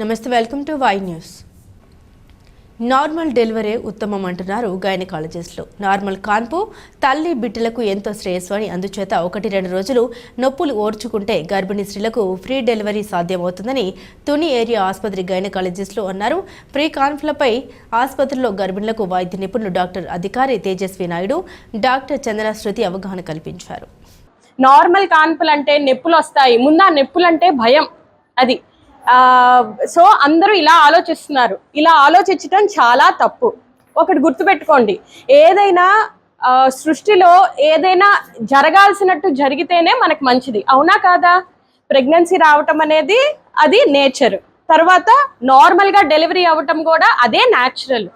నమస్తే welcome to Y news. Normal delivery ఉత్తమం అంటున్నారు గైనకాలజిస్టులు. నార్మల్ కాన్పు తల్లి బిడ్డలకు ఎంతో శ్రేయస్సు అని అందుచేత ఒకటి రెండు రోజులు నొప్పులు ఓర్చుకుంటే గర్భిణీ స్త్రీలకు ఫ్రీ డెలివరీ సాధ్యమవుతుందని తుని ఏరియా ఆసుపత్రి గైనకాలజిస్టులు అన్నారు. ప్రీ కాన్పులపై ఆసుపత్రిలో గర్భిణులకు వైద్య నిపుణులు డాక్టర్ అధికారి తేజస్వి నాయుడు డాక్టర్ చంద్ర శృతి అవగాహన కల్పించారు. నార్మల్ కాన్పులు అంటే నొప్పులు వస్తాయి ముందు ఆ నొప్పులు అంటే భయం. అది సో అందరూ ఇలా ఆలోచిస్తున్నారు. ఇలా ఆలోచించటం చాలా తప్పు. ఒకటి గుర్తుపెట్టుకోండి. ఏదైనా సృష్టిలో ఏదైనా జరగాల్సినట్టు జరిగితేనే మనకు మంచిది. అవునా కాదా? ప్రెగ్నెన్సీ రావటం అనేది అది నేచర్. తర్వాత నార్మల్గా డెలివరీ అవ్వటం కూడా అదే న్యాచురల్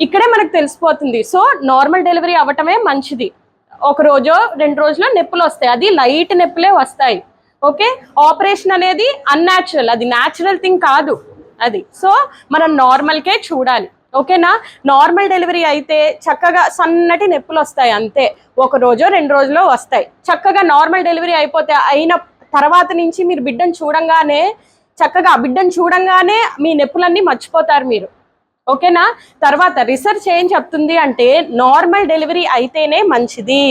ఇక్కడే మనకు తెలిసిపోతుంది. సో నార్మల్ డెలివరీ అవ్వటమే మంచిది. ఒక రోజో రెండు రోజులు నొప్పులు వస్తాయి. అది లైట్ నొప్పులే వస్తాయి. ఓకే? ఆపరేషన్ అనేది అన్యాచురల్ అది న్యాచురల్ థింగ్ కాదు. అది. సో మనం నార్మల్కే చూడాలి. ఓకేనా? నార్మల్ డెలివరీ అయితే చక్కగా సన్నటి నొప్పులు వస్తాయి అంతే. ఒక రోజు రెండు రోజులో వస్తాయి. చక్కగా నార్మల్ డెలివరీ అయిపోతే అయిన తర్వాత నుంచి మీరు బిడ్డను చూడంగానే చక్కగా ఆ బిడ్డను చూడంగానే మీ నొప్పులన్నీ మర్చిపోతారు మీరు. ఓకేనా? తర్వాత రీసెర్చ్ ఏం చెప్తుంది అంటే నార్మల్ డెలివరీ అయితేనే మంచిది.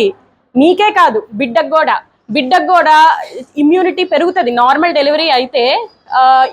నీకే కాదు బిడ్డకు కూడా. బిడ్డకు కూడా ఇమ్యూనిటీ పెరుగుతుంది. నార్మల్ డెలివరీ అయితే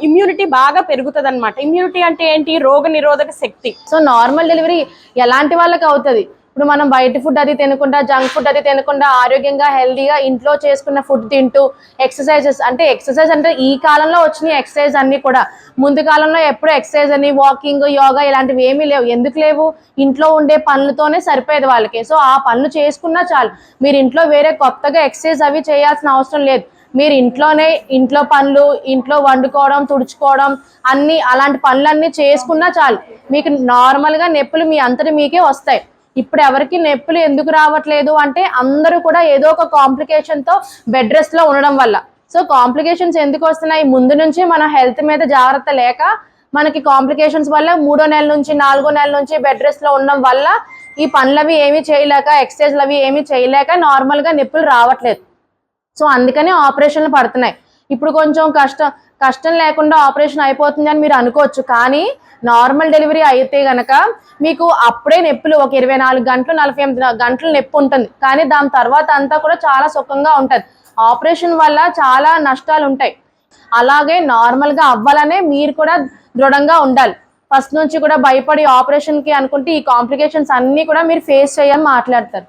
ఇమ్యూనిటీ బాగా పెరుగుతుంది అనమాట ఇమ్యూనిటీ అంటే ఏంటి? రోగ నిరోధక శక్తి. సో నార్మల్ డెలివరీ ఎలాంటి వాళ్ళకి అవుతుంది? ఇప్పుడు మనం బయట ఫుడ్ అది తినకుండా జంక్ ఫుడ్ అది తినకుండా ఆరోగ్యంగా హెల్దీగా ఇంట్లో చేసుకున్న ఫుడ్ తింటూ ఎక్సర్సైజెస్ అంటే ఎక్సర్సైజ్ అంటే ఈ కాలంలో వచ్చిన ఎక్సర్సైజ్ అన్నీ కూడా. ముందు కాలంలో ఎప్పుడు ఎక్సర్సైజ్ అని వాకింగ్ యోగా ఇలాంటివి ఏమీ లేవు. ఎందుకు లేవు? ఇంట్లో ఉండే పనులతోనే సరిపోయేది వాళ్ళకి. సో ఆ పనులు చేసుకున్నా చాలు. మీరు ఇంట్లో వేరే కొత్తగా ఎక్సర్సైజ్ అవి చేయాల్సిన అవసరం లేదు. మీరు ఇంట్లోనే ఇంట్లో పనులు ఇంట్లో వండుకోవడం తుడుచుకోవడం అన్ని అలాంటి పనులన్నీ చేసుకున్నా చాలు. మీకు నార్మల్గా నొప్పులు మీ అంతటి మీకే వస్తాయి. ఇప్పుడు ఎవరికి నొప్పులు ఎందుకు రావట్లేదు అంటే అందరూ కూడా ఏదో ఒక కాంప్లికేషన్తో బెడ్ రెస్ట్లో ఉండడం వల్ల. సో కాంప్లికేషన్స్ ఎందుకు వస్తున్నాయి? ముందు నుంచి మన హెల్త్ మీద జాగ్రత్త లేక మనకి కాంప్లికేషన్స్ వల్ల మూడో నెల నుంచి నాలుగో నెల నుంచి బెడ్ రెస్ట్లో ఉండడం వల్ల ఈ పనులు అవి ఏమీ చేయలేక ఎక్సర్సైజ్లు అవి ఏమీ చేయలేక నార్మల్గా నొప్పులు రావట్లేదు. సో అందుకని ఆపరేషన్లు పడుతున్నాయి. ఇప్పుడు కొంచెం కష్టం కష్టం లేకుండా ఆపరేషన్ అయిపోతుంది అని మీరు అనుకోవచ్చు కానీ నార్మల్ డెలివరీ అయితే గనక మీకు అప్పుడే నొప్పులు ఒక ఇరవై నాలుగు గంటలు నలభై ఎనిమిది గంటలు నొప్పి ఉంటుంది. కానీ దాని తర్వాత అంతా కూడా చాలా సుఖంగా ఉంటుంది. ఆపరేషన్ వల్ల చాలా నష్టాలు ఉంటాయి. అలాగే నార్మల్గా అవ్వాలనే మీరు కూడా దృఢంగా ఉండాలి. ఫస్ట్ నుంచి కూడా భయపడి ఆపరేషన్కి అనుకుంటే ఈ కాంప్లికేషన్స్ అన్నీ కూడా మీరు ఫేస్ చేయని మాట్లాడతారు.